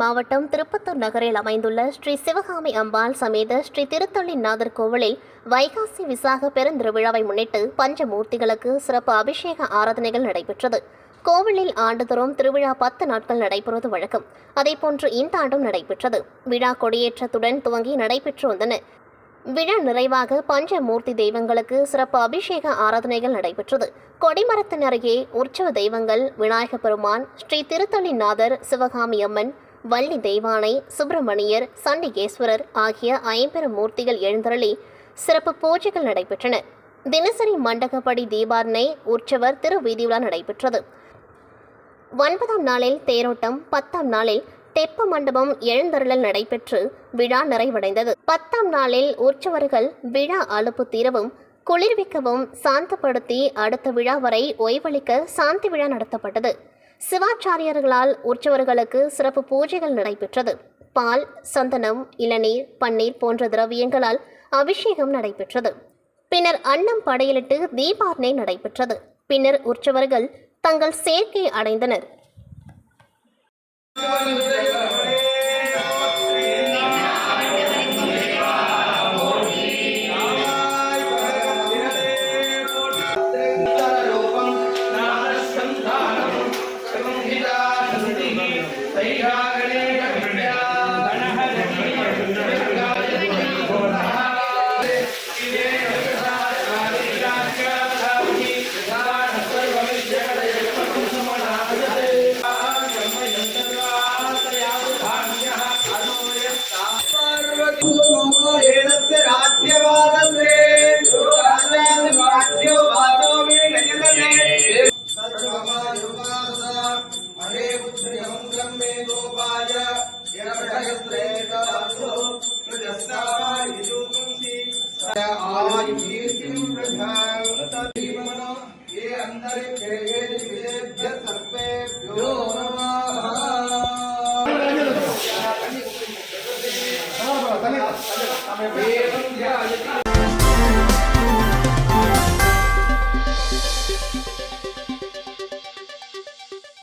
மாவட்டம் திருப்பத்தூர் நகரில் அமைந்துள்ள ஸ்ரீ சிவகாமி அம்பாள் சமேத ஸ்ரீ திருத்தள்ளி நாதர் கோவிலில் வைகாசி விசாக பெருந்திருவிழாவை முன்னிட்டு பஞ்சமூர்த்திகளுக்கு சிறப்பு அபிஷேக ஆராதனைகள் நடைபெற்றது. கோவிலில் ஆண்டுதோறும் திருவிழா பத்து நாட்கள் நடைபெறுவது வழக்கம். அதேபோன்று இந்த ஆண்டும் நடைபெற்றது. விழா கொடியேற்றத்துடன் துவங்கி நடைபெற்று வந்தன. விழா நிறைவாக பஞ்சமூர்த்தி தெய்வங்களுக்கு சிறப்பு அபிஷேக ஆராதனைகள் நடைபெற்றது. கொடிமரத்தின் அருகே உற்சவ தெய்வங்கள் விநாயக பெருமான் ஸ்ரீ திருத்தளிநாதர் சிவகாமி அம்மன் வள்ளி தெய்வானை சுப்பிரமணியர் சண்டிகேஸ்வரர் ஆகிய ஐம்பெரும் மூர்த்திகள் எழுந்தருளி சிறப்பு பூஜைகள் நடைபெற்றன. தினசரி மண்டகப்படி தீபாரணை உற்சவர் திருவீதியுலா நடைபெற்றது. ஒன்பதாம் நாளில் தேரோட்டம் பத்தாம் நாளில் தெப்ப மண்டபம் எழுந்தருளல் நடைபெற்று விழா நிறைவடைந்தது. பத்தாம் நாளில் உற்சவர்கள் விழா அலுப்பு தீரவும் குளிர்விக்கவும் சாந்தப்படுத்தி அடுத்த விழா வரை ஓய்வளிக்க சாந்தி விழா நடத்தப்பட்டது. சிவாச்சாரியர்களால் உற்சவர்களுக்கு சிறப்பு பூஜைகள் நடைபெற்றது. பால் சந்தனம் இளநீர் பன்னீர் போன்ற திரவியங்களால் அபிஷேகம் நடைபெற்றது. பின்னர் அன்னம் படையலிட்டு தீபாரணை நடைபெற்றது. பின்னர் உற்சவர்கள் தங்கள் சேர்க்கை அடைந்தனர். मे गोपाय यरभयस्त्रेतासो प्रजस्तायुजुंसि आयुकीर्तिं प्रधान ये अंतरिक्षे ये दिव्येभ्य सर्वेभ्यो नमः एवं ध्यायति